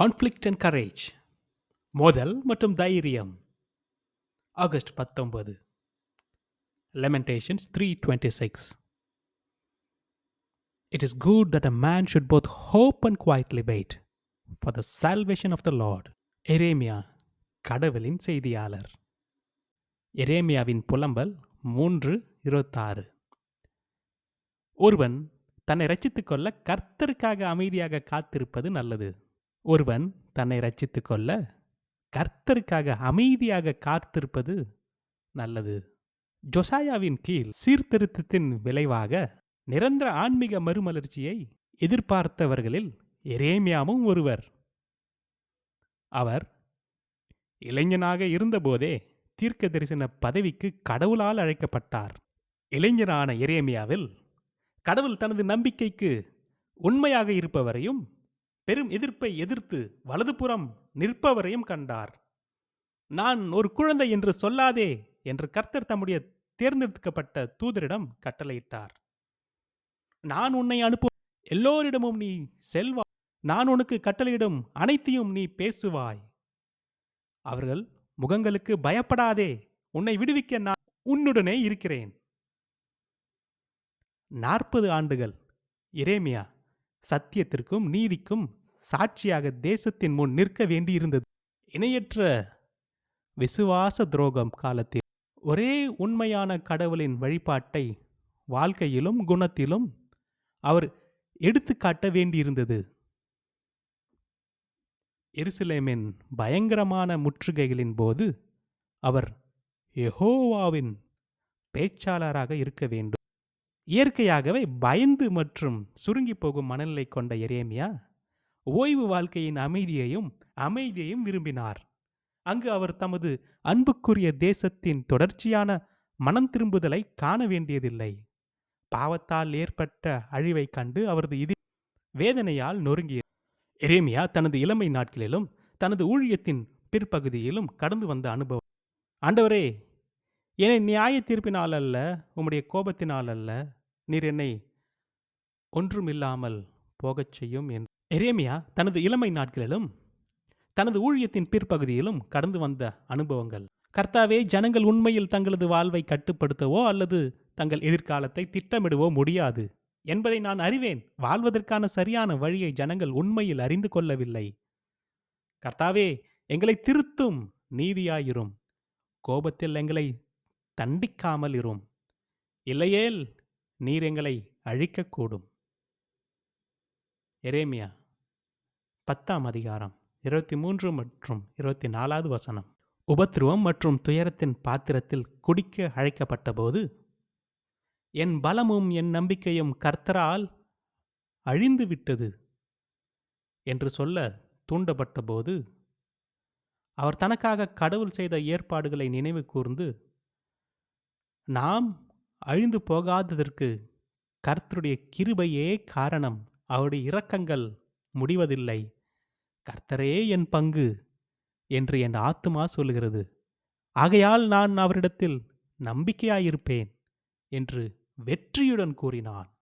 Conflict and courage மோதல் மற்றும் தைரியம். ஆகஸ்ட் பத்தொன்பது. Lamentations three twenty six it is good that a man should both hope and quietly wait for the salvation of the lord Jeremiah கடவுளின் செய்தியாளர். எரேமியாவின் புலம்பல் மூன்று இருபத்தாறு. ஒருவன் தன்னை ரச்சித்துக்கொள்ள கர்த்தருக்காக அமைதியாக காத்திருப்பது நல்லது. ஒருவன் தன்னை ரட்சித்து கொள்ள கர்த்தருக்காக அமைதியாக காத்திருப்பது நல்லது. ஜொசாயாவின் கீழ் சீர்திருத்தத்தின் விளைவாக நிரந்தர ஆன்மீக மறுமலர்ச்சியை எதிர்பார்த்தவர்களில் எரேமியாவும் ஒருவர். அவர் இளைஞனாக இருந்தபோதே தீர்க்க தரிசன பதவிக்கு கடவுளால் அழைக்கப்பட்டார். இளைஞரான எரேமியாவில் கடவுள் தனது நம்பிக்கைக்கு உண்மையாக இருப்பவரையும் பெரும் எதிர்ப்பை எதிர்த்து வலதுபுறம் நிற்பவரையும் கண்டார். நான் ஒரு குழந்தை என்று சொல்லாதே என்று கர்த்தர் தம்முடைய தேர்ந்தெடுக்கப்பட்ட தூதரிடம் கட்டளையிட்டார். நான் உன்னை அனுப்பும். எல்லோரிடமும் நீ செல்வாய். நான் உனக்கு கட்டளையிடும் அனைத்தையும் நீ பேசுவாய். அவர்கள் முகங்களுக்கு பயப்படாதே. உன்னை விடுவிக்க நான் உன்னுடனே இருக்கிறேன். நாற்பது ஆண்டுகள். இரேமியா சத்தியத்திற்கும் நீதிக்கும் சாட்சியாக தேசத்தின் முன் நிற்க வேண்டியிருந்தது. இணையற்ற விசுவாச துரோகம் காலத்தில் ஒரே உண்மையான கடவுளின் வழிபாட்டை வாழ்க்கையிலும் குணத்திலும் அவர் எடுத்துக்காட்ட வேண்டியிருந்தது. எருசலேமின் பயங்கரமான முற்றுகைகளின் போது அவர் எஹோவாவின் பேச்சாளராக இருக்க வேண்டும். இயற்கையாகவே பயந்து மற்றும் சுருங்கி போகும் மனநிலை கொண்ட எரேமியா ஓய்வு வாழ்க்கையின் அமைதியையும் அமைதியையும் விரும்பினார். அங்கு அவர் தமது அன்புக்குரிய தேசத்தின் தொடர்ச்சியான மனம் திரும்புதலை காண வேண்டியதில்லை. பாவத்தால் ஏற்பட்ட அழிவைக் கண்டு அவரது இது வேதனையால் நொறுங்கிய எரேமியா தனது இளமை நாட்களிலும் தனது ஊழியத்தின் பிற்பகுதியிலும் கடந்து வந்த அனுபவம். ஆண்டவரே என்னை நியாய தீர்ப்பினால் அல்ல உம்முடைய கோபத்தினால் அல்ல நீர் என்னை ஒன்றுமில்லாமல் போகச் செய்யும் என்று எரேமியா தனது இளமை நாட்களிலும் தனது ஊழியத்தின் பிற்பகுதியிலும் கடந்து வந்த அனுபவங்கள். கர்த்தாவே ஜனங்கள் உண்மையில் தங்களது வாழ்வை கட்டுப்படுத்தவோ அல்லது தங்கள் எதிர்காலத்தை திட்டமிடவோ முடியாது. என்பதை நான் அறிவேன். வாழ்வதற்கான சரியான வழியை ஜனங்கள் உண்மையில் அறிந்து கொள்ளவில்லை. கர்த்தாவே எங்களை திருத்தும் நீதியாயிரும். கோபத்தில் எங்களை தண்டிக்காமல் இரும் இல்லையேல் நீர் எங்களை அழிக்கக்கூடும். எரேமியா பத்தாம் அதிகாரம் இருபத்தி மூன்று மற்றும் இருபத்தி நாலாவது வசனம். உபத்ருவம் மற்றும் துயரத்தின் பாத்திரத்தில் குடிக்க அழைக்கப்பட்டபோது என் பலமும் என் நம்பிக்கையும் கர்த்தரால் அழிந்து விட்டது என்று சொல்ல தூண்டப்பட்டபோது அவர் தனக்காக கடவுள் செய்த ஏற்பாடுகளை நினைவு கூர்ந்து நாம் அழிந்து போகாததற்கு கர்த்தருடைய கிருபையே காரணம் அவருடைய இரக்கங்கள் முடிவதில்லை. கர்த்தரே என் பங்கு என்று என் ஆத்துமா சொல்லுகிறது. ஆகையால் நான் அவரிடத்தில் நம்பிக்கையாயிருப்பேன் என்று வெற்றியுடன் கூறினான்.